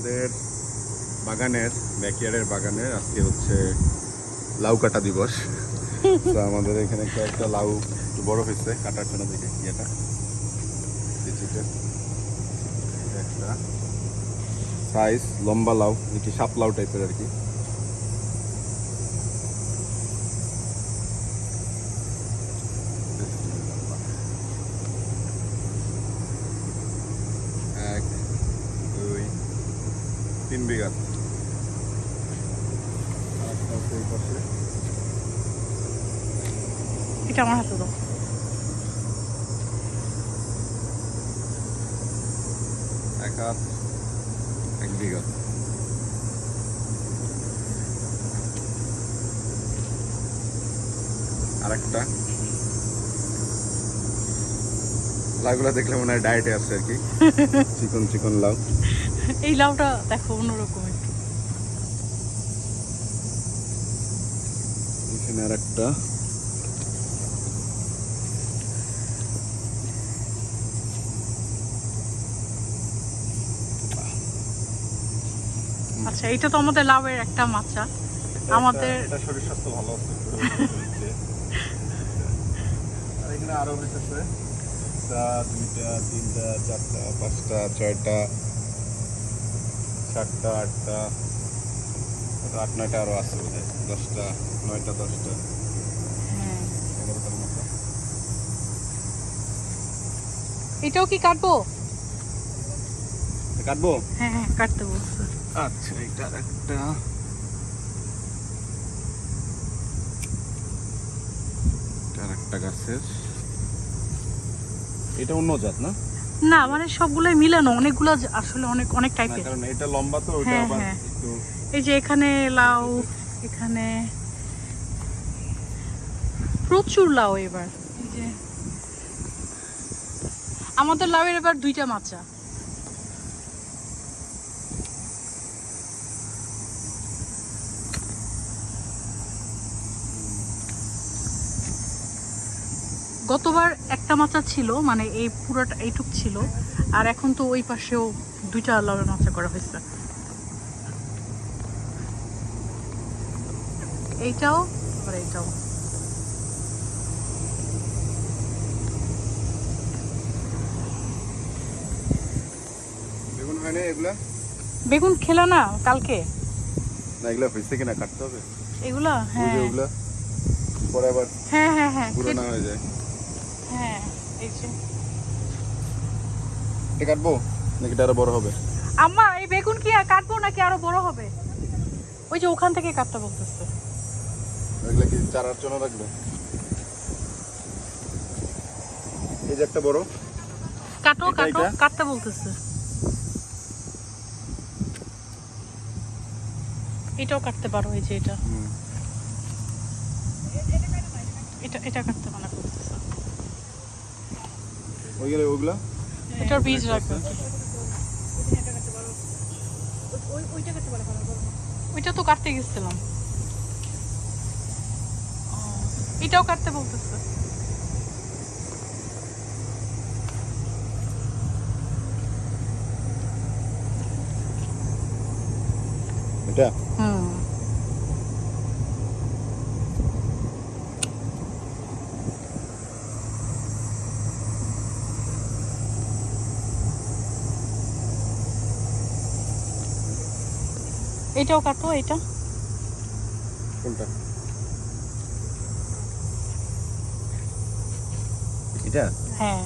আমাদের বাগানের ব্যাকয়ার্ডের বাগানের আজকে হচ্ছে লাউ কাটা দিবস। আমাদের এখানে কয়েকটা লাউ বড় হয়েছে, কাটার জন্য দেখে ইয়েটা একটা সাইজ লম্বা লাউ, এটি সাপ লাউ টাইপের আর কি এক দুই তিন বিঘা। এটা আমার হাতে দাও। এক হাত এক বিঘা। আরেকটা। লাউগুলো দেখলে মনে হয় ডায়েটে আছে আর কি। চিকন চিকন লাউ। এই লাউটা দেখো অন্যরকম একটু। এখানে আর একটা আচ্ছা এটা তো আমাদের লাউয়ের একটা মাচা। আমাদের- এটা শরীর স্বাস্থ্য ভালো আছে আর এখানে আরও হইতেছে একটা দুইটা তিনটা চারটা পাঁচটা ছয়টা সাতটা আটটা আট নয়টা আরও আছে বোধহয় দশটা নয়টা দশটা। হ্যাঁ এগারোটার মতো। এটাও কি কাটবো? কাটবো? হ্যাঁ হ্যাঁ কাটতে বলছে। আচ্ছা এটা একটা এটা একটা গাছের। এটা অন্য জাত না? না মানে সবগুলোই মিলানো অনেকগুলো আসলে অনেক অনেক টাইপের কারণ এটা লম্বা তো ওটা হ্যাঁ, আবার হ্যাঁ। একটু এই যে এখানে লাউ এখানে প্রচুর লাউ এবার। এই যে আমাদের লাউয়ের এবার দুইটা মাচা। গতবার একটা মাচা ছিল মানে এই পুরোটা এইটুক ছিল আর এখন তো ওই পাশেও দুইটা লাউয়ের মাচা করা হয়েছে। এইটাও এইটাও। বেগুন হয় এগুলা? খেলা না কালকে। না এগুলা হয়েছে কিনা কাটতে হবে। এগুলা? হ্যাঁ যে ওগুলা পরে আবার হ্যাঁ হ্যাঁ হ্যাঁ পুরো না হয়ে যায়। এটা কাটবো? নাকি এটা আরও বড় হবে? আম্মা এই বেগুন কি কাটবো নাকি আরও বড় হবে? ওই যে ওখান থেকে কাটতে বলতেছে। এগুলা কি চারার জন্য রাখবে? এই যে একটা বড়। কাটো কাটো কাটতে বলতেছে। এটাও কাটতে পারো এই যে এটা। এটা এটা কাটতে ওইগুলা ওইগুলা এটার বীজ রাখবে ওইটা তো কাটতে গেছিলাম। এটাও কাটতে বলতেছে। এটা? হুম। এটাও কাটো এটা? কোনটা? এটা? হ্যাঁ।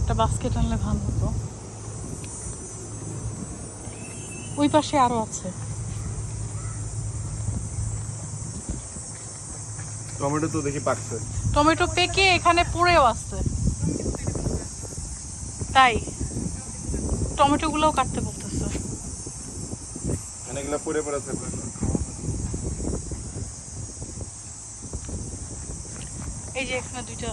একটা বাস্কেট আনলে ভালো হতো। ওই পাশে আরও আছে। টমেটো তো দেখি পাকছে। টমেটো পেকে এখানে পড়েও আসছে। তাই টমেটো গুলোও কাটতে বলতেছে। এই যে এখানে দুইটা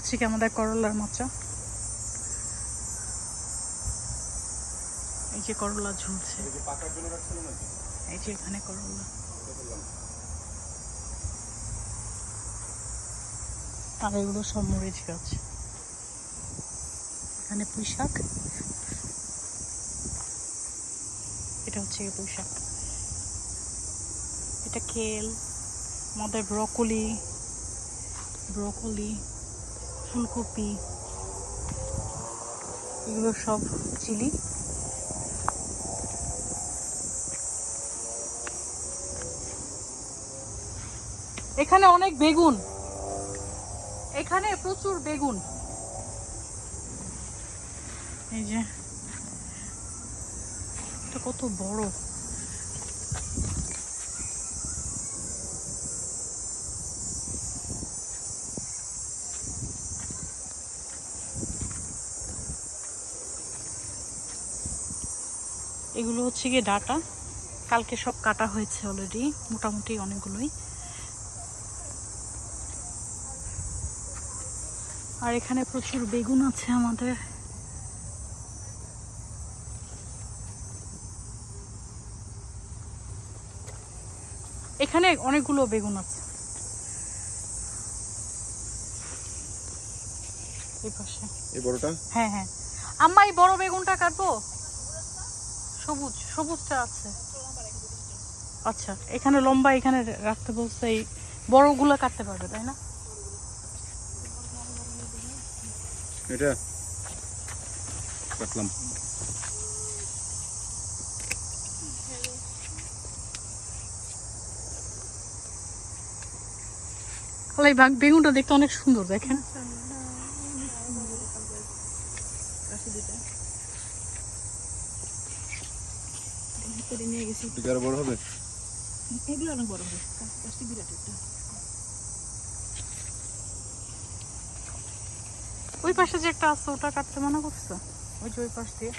হচ্ছে কি আমাদের করলার মাচা? এই যে করলা ঝুলছে। এই যে এখানে করলা। আর এগুলো সব মরিচ গাছ। এখানে পুঁই শাক। এটা হচ্ছে গিয়ে পুঁই শাক। এটা কেল আমাদের ব্রকলি ব্রকলি। ফুলকপি, এগুলো সব চিলি। এখানে অনেক বেগুন। এখানে প্রচুর বেগুন। এই যে, এটা কত বড়। এগুলো হচ্ছে গিয়ে ডাটা। কালকে সব কাটা হয়েছে অলরেডি মোটামুটি অনেকগুলোই। আর এখানে প্রচুর বেগুন আছে আমাদের। এখানে অনেকগুলো বেগুন আছে। এই পাশে। এই বড়টা? হ্যাঁ হ্যাঁ। আম্মা এই বড় বেগুনটা কাটবো? সবুজ সবুজটা আছে। আচ্ছা এখানে লম্বা এখানে রাখতে বলছে এই বড়গুলো কাটতে পারবে তাই না? এটা? কাটলাম। বেগুনটা দেখতে অনেক সুন্দর দেখেন। এটা আরও বড় হবে? ওই পাশে যে একটা আছে ওটা কাটতে মনে করছ? ওই যে ওই পাশ দিয়ে।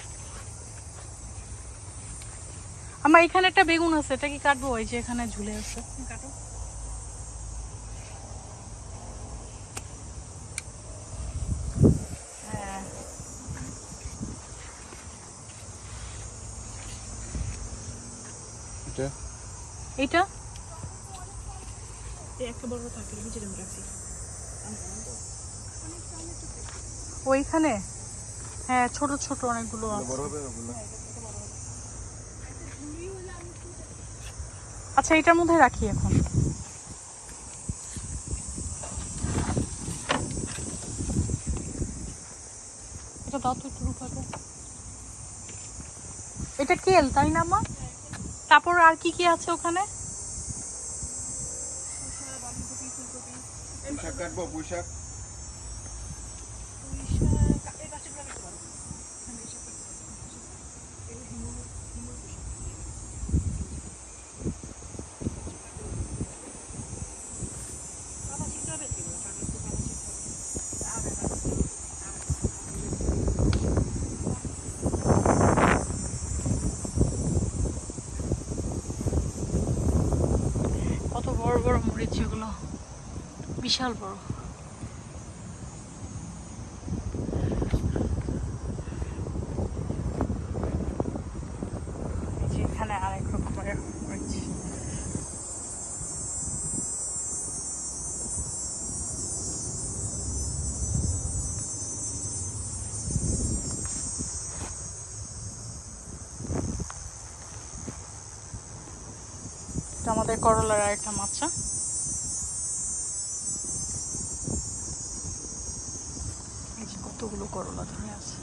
আমার এখানে একটা বেগুন আছে এটা কি কাটবো? ওই যে এখানে ঝুলে আছে। কাটো। এইটা ওইখানে? হ্যাঁ ছোট ছোট অনেকগুলো আচ্ছা এটার মধ্যে রাখি এখন। এটা দাও তো একটু এটা কেল তাই না মা? তারপর আর কি কি আছে ওখানে? পোশাক কাটবো পোশাক বড় বড় মরিচ এগুলো বিশাল বড়। আমাদের করলার আরেকটা মাচা এই যে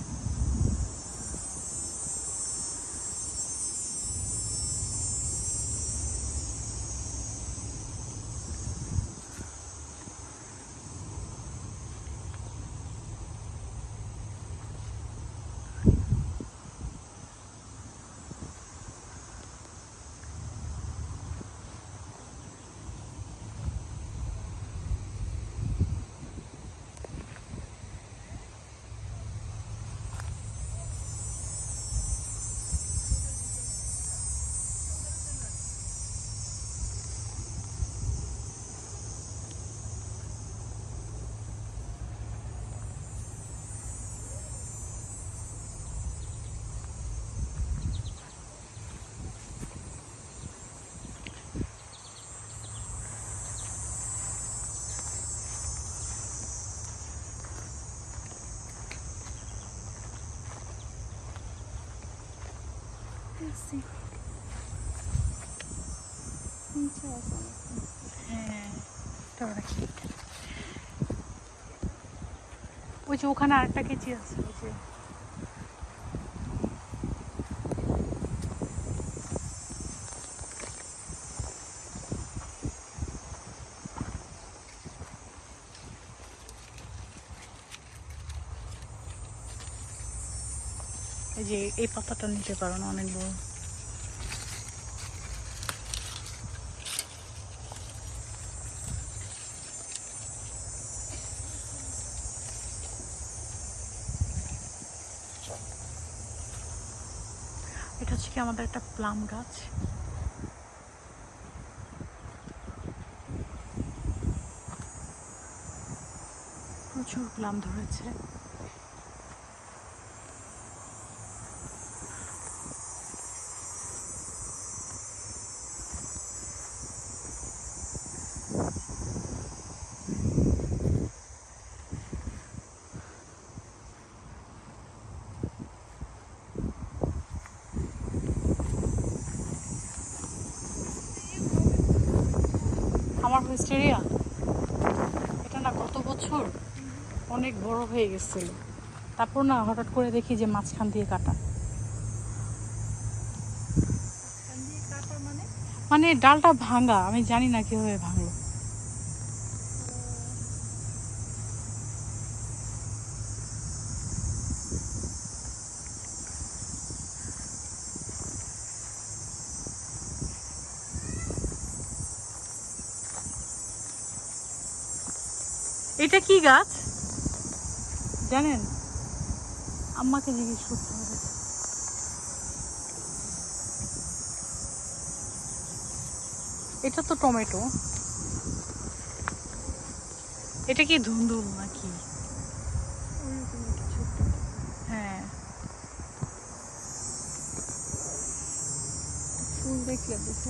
দেখছি হ্যাঁ ওই যে ওখানে আরেকটা কেজি আছে। ওই যে। এই যে এই পাতাটা নিতে পারো না অনেক বড়। হচ্ছে কি আমাদের একটা প্লাম গাছ। প্রচুর প্লাম ধরেছে। হিস্টেরিয়া এটা না গত বছর অনেক বড় হয়ে গেছিল তারপর না হঠাৎ করে দেখি যে মাঝখান দিয়ে কাটা। মানে? ডালটা ভাঙা আমি জানি না কীভাবে ভাঙলো। এটা কি গাছ? জানেন? আম্মাকে জিজ্ঞেস করতে হবে। এটা তো টমেটো। এটা কি ধুন্দুল নাকি? হ্যাঁ। ফুল দেখলে বুঝতে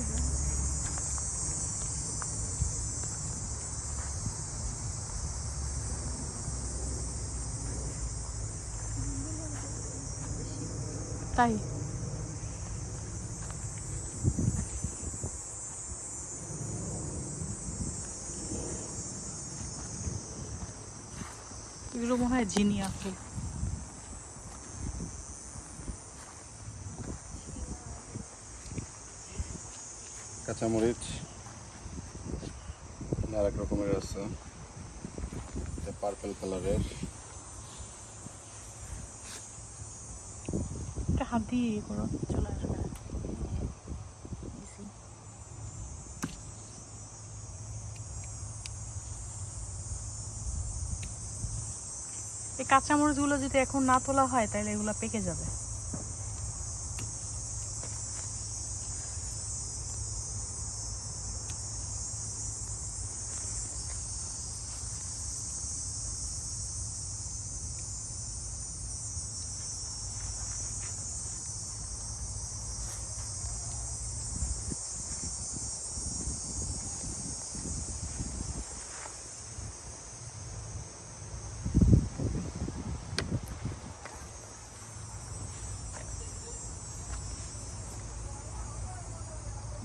তাই? এগুলো মনে হয় জিনিয়া ফুল কাঁচামরিচ আরেক রকমের আছে। পার্পল কালারের হাত দিয়ে ইয়ে করো, চলে আসবে এই কাঁচামরিচগুলো যদি এখন না তোলা হয়, তাহলে এগুলো পেকে যাবে।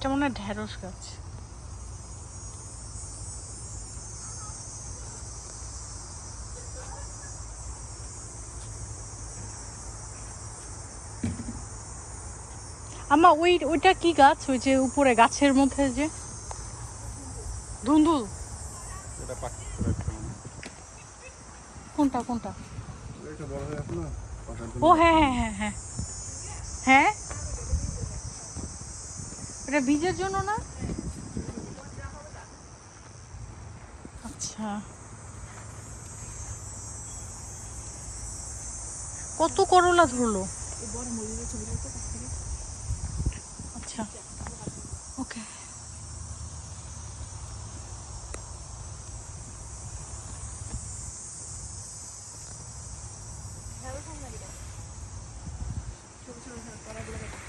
এটা মনে হয় ঢেঁড়স গাছ। আমা ওই ওইটা কি গাছ? ওই যে উপরে গাছের মধ্যে যে? ধুন্দুল। কোনটা কোনটা। ও হ্যাঁ হ্যাঁ হ্যাঁ হ্যাঁ। হ্যাঁ? এটা বীজের জন্য না? আচ্ছা। কত করলা ধরলো? বড় মরিচের ছবিটা দেখতে পাচ্ছি আচ্ছা ওকে ছোট ছোট কড়াগুলো দেখো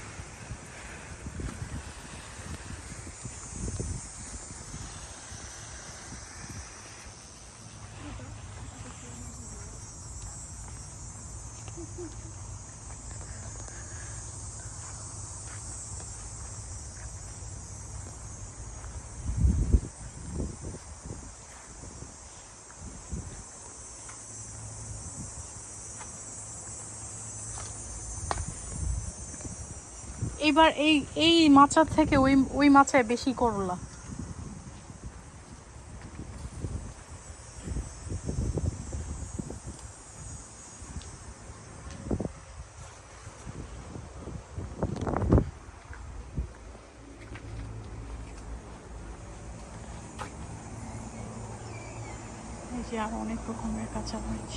এবার এই এই মাচার থেকে ওই ওই মাচায় বেশি করলা। যে আরও অনেক রকমের কাঁচা মরিচ